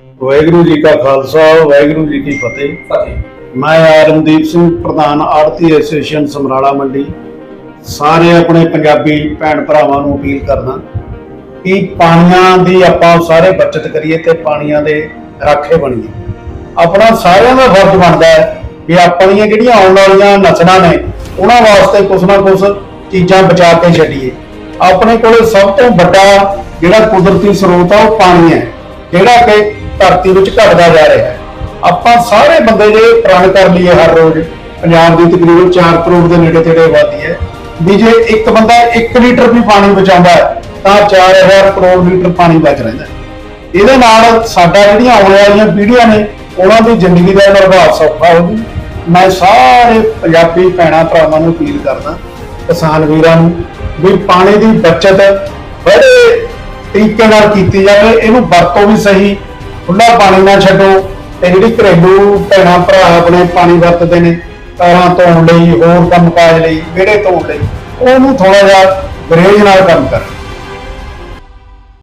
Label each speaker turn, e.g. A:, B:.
A: ਵਾਹਿਗੁਰੂ ਜੀ ਕਾ ਖਾਲਸਾ ਵਾਹਿਗੁਰੂ ਜੀ ਕੀ ਫਤਿਹ।
B: ਫਤਿਹ।
A: ਮੈਂ ਆਰਮਦੀਪ ਸਿੰਘ ਪ੍ਰਧਾਨ ਆੜਤੀ ਐਸੋਸੀਏਸ਼ਨ ਸਮਰਾਲਾ ਮੰਡੀ। ਸਾਰੇ ਆਪਣੇ ਪੰਜਾਬੀ ਭੈਣ ਭਰਾਵਾਂ ਨੂੰ ਅਪੀਲ ਕਰਦਾ ਕਿ ਪਾਣੀਆਂ ਦੀ ਆਪਾਂ ਸਾਰੇ ਬਚਤ ਕਰੀਏ ਤੇ ਪਾਣੀਆਂ ਦੇ ਰਾਖੇ ਬਣੀਏ। ਆਪਣਾ ਸਾਰਿਆਂ ਦਾ ਫਰਜ਼ ਬਣਦਾ ਹੈ ਕਿ ਆਪਣੀਆਂ ਜਿਹੜੀਆਂ ਆਉਣ ਵਾਲੀਆਂ ਨਸਲਾਂ ਨੇ ਉਹਨਾਂ ਵਾਸਤੇ ਕੁਛ ਨਾ ਕੁਛ ਚੀਜ਼ਾਂ ਬਚਾ ਕੇ ਛੱਡੀਏ। ਆਪਣੇ ਕੋਲੇ ਸਭ ਤੋਂ ਵੱਡਾ ਜਿਹੜਾ ਕੁਦਰਤੀ ਸਰੋਤ ਆ ਉਹ ਪਾਣੀ ਹੈ। ਜਿਹੜਾ ਕਿ ਧਰਤੀ ਵਿੱਚ ਘਟਦਾ ਜਾ ਰਿਹਾ ਹੈ। ਆਪਾਂ ਸਾਰੇ ਬੰਦੇ ਜੇ ਪ੍ਰਣ ਕਰ ਲਈਏ ਹਰ ਰੋਜ਼। ਪੰਜਾਬ ਦੀ ਤਕਰੀਬਨ 4 ਕਰੋੜ ਦੇ ਨੇੜੇ ਤੇੜੇ ਆਬਾਦੀ ਹੈ। ਵੀ ਜੇ ਇੱਕ ਬੰਦਾ 1 ਲੀਟਰ ਵੀ ਪਾਣੀ ਬਚਾਉਂਦਾ ਹੈ, ਤਾਂ 4000 ਕਰੋੜ ਲੀਟਰ ਪਾਣੀ ਬਚ ਰਹਿੰਦਾ ਇਹਦੇ ਨਾਲ ਸਾਡਾ ਜਿਹੜੀਆਂ ਆਉਣ ਵਾਲੀਆਂ ਪੀੜ੍ਹੀਆਂ ਨੇ, ਉਹਨਾਂ ਦੀ ਜ਼ਿੰਦਗੀ ਦਾ ਨਿਰਵਾਹ ਸੌਖਾ ਹੋਊ। ਮੈਂ ਸਾਰੇ ਪੰਜਾਬੀ ਭੈਣਾਂ ਭਰਾਵਾਂ ਨੂੰ ਅਪੀਲ ਕਰਦਾ, ਕਿਸਾਨ ਵੀਰਾਂ ਨੂੰ, ਵੀ ਪਾਣੀ ਦੀ ਬਚਤ ਬੜੇ ਤਰੀਕੇ ਨਾਲ ਕੀਤੀ ਜਾਵੇ। ਇਹਨੂੰ ਵਰਤੋਂ ਵੀ ਸਹੀ ਖੁੱਲਾ ਪਾਣੀ ਨਾ ਛੱਡੋ ਤੇ ਜਿਹੜੀ ਘਰੇਲੂ ਭੈਣਾਂ ਭਰਾ ਆਪਣੇ ਪਾਣੀ ਵਰਤਦੇ ਨੇ ਕਾਰਾਂ ਧੋਣ ਲਈ, ਹੋਰ ਕੰਮਕਾਜ ਲਈ, ਵਿਹੜੇ ਧੋਣ ਲਈ, ਉਹਨੂੰ ਥੋੜਾ ਜਿਹਾ ਗਰੇਜ ਨਾਲ ਕੰਮ ਕਰੋ।